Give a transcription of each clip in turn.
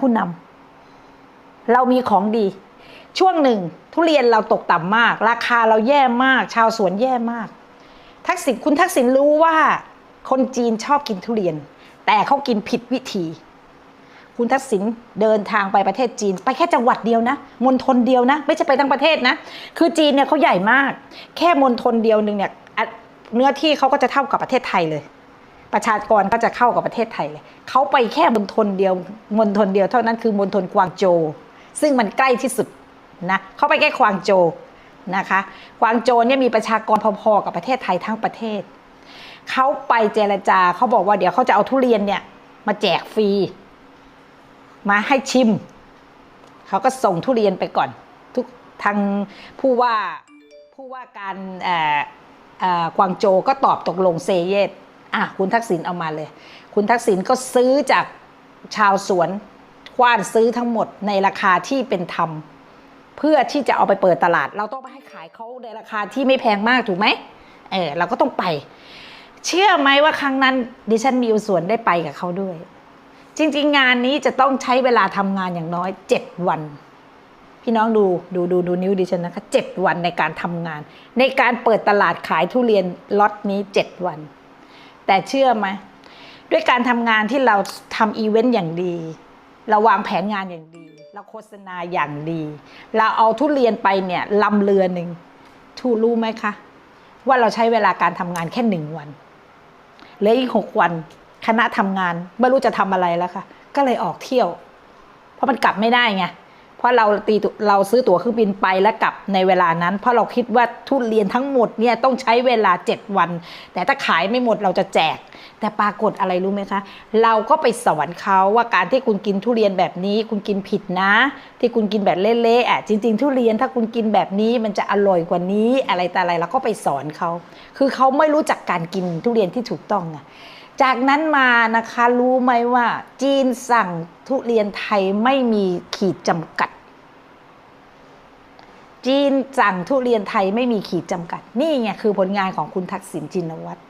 ผู้นำเรามีของดี ช่วงหนึ่ง ทุเรียนเราตกต่ำมาก ราคาเราแย่มาก ชาวสวนแย่มาก ทักษิณคุณทักษิณรู้ว่าคนจีนชอบกินทุเรียน แต่เขากินผิดวิธี คุณทักษิณเดินทางไปประเทศจีน ไปแค่จังหวัดเดียวนะมณฑลเดียวนะ ไม่ใช่ไปทั้งประเทศนะ คือจีนเนี่ยเขาใหญ่มาก แค่มณฑลเดียวหนึ่งเนี่ยเนื้อที่เขาก็จะเท่ากับประเทศไทยเลย ประชากรก็จะเข้ากับประเทศไทยเลยเขาไปแค่มณฑลเดียวมณฑลเดียวเท่านั้นคือมณฑลกวางโจวซึ่งมันใกล้ที่สุดนะเขาไปแค่กวางโจวนะคะกวางโจวเนี่ยมีประชากรพอๆกับประเทศไทยทั้งประเทศเขาไปเจรจาเขาบอกว่าเดี๋ยวเขาจะเอาทุเรียนเนี่ยมาแจกฟรี มาให้ชิม เขาก็ส่งทุเรียนไปก่อน ทุกทางผู้ว่าผู้ว่าการอ่อเอ่อกวางโจวก็ตอบตกลงเซเยส อะคุณทักษิณเอามาเลย คุณทักษิณก็ซื้อจากชาวสวนกว้านซื้อทั้งหมดในราคาที่เป็นธรรม เพื่อที่จะเอาไปเปิดตลาด เราต้องไปให้ขายเขาในราคาที่ไม่แพงมากถูกไหมเออเราก็ต้องไป เชื่อไหมว่าครั้งนั้นดิฉันมีส่วนได้ไปกับเขาด้วย จริง ๆ งานนี้จะต้องใช้เวลาทำงานอย่างน้อยเจ็ดวันพี่น้องดูดูดูดูนิ้วดิฉันนะคะเจ็ดวันในการทำงาน ในการเปิดตลาดขายทุเรียนล็อตนี้เจ็ดวัน แต่เชื่อไหมด้วยการทำงานที่เราทำอีเวนต์อย่างดี เราวางแผนงานอย่างดี เราโฆษณาอย่างดี เราเอาทุเรียนไปเนี่ยลำเรือหนึ่งทูรู้ไหมคะ ว่าเราใช้เวลาการทำงานแค่หนึ่งวันเหลืออีกหกวัน คณะทำงานไม่รู้จะทำอะไรแล้วค่ะ ก็เลยออกเที่ยว เพราะมันกลับไม่ได้ไง เพราะเราตีเราซื้อตั๋วเครื่องบินไปแล้วกลับในเวลานั้น เพราะเราคิดว่าทุเรียนทั้งหมดเนี่ยต้องใช้เวลา 7 วัน แต่ถ้าขายไม่หมดเราจะแจก แต่ปรากฏอะไรรู้ไหมคะ เราก็ไปสอนเขาว่าการที่คุณกินทุเรียนแบบนี้คุณกินผิดนะ ที่คุณกินแบบเละๆอะจริง ๆ ทุเรียนถ้าคุณกินแบบนี้มันจะอร่อยกว่านี้อะไรแต่อะไรเราก็ไปสอนเขาคือเขาไม่รู้จักการกินทุเรียนที่ถูกต้องไง จากนั้นมานะคะรู้ไหมว่า จีนสั่งทุเรียนไทยไม่มีขีดจำกัด จีนสั่งทุเรียนไทยไม่มีขีดจำกัด นี่ไงคือผลงานของคุณทักษิณชินวัตร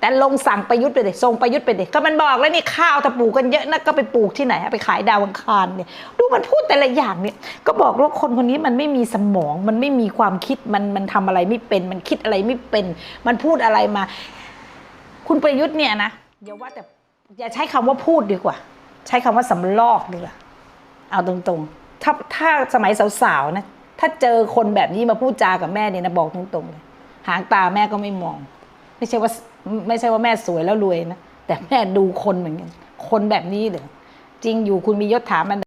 แต่ลงสั่งประยุทธ์ไปเด็ทรงประยุทธ์ไปเด็ก็มันบอกแล้วนี่ข้าวถ้าปลูกกันเยอะนะก็ไปปลูกที่ไหนไปขายดาวังคารเนี่ยดูมันพูดแต่ละอย่างเนี่ยก็บอกว่าคนคนนี้มันไม่มีสมอง มันไม่มีความคิดมันมันทำอะไรไม่เป็น มันคิดอะไรไม่เป็น มันพูดอะไรมา คุณประยุทธ์เนี่ยนะ อย่าว่าแต่อย่าใช้คำว่าพูดดีกว่า ใช้คำว่าสำลอกดีกว่าเอาตรงๆ ถ้าถ้าสมัยสาวๆนะถ้าเจอคนแบบนี้มาพูดจากับแม่เนี่ยนะบอกตรงๆเลยหางตาแม่ก็ไม่มอง ไม่ใช่ว่าไม่ใช่ว่าแม่สวยแล้วรวยนะแต่แม่ดูคนเหมือนกันคนแบบนี้เลยจริงอยู่คุณมียศถามัน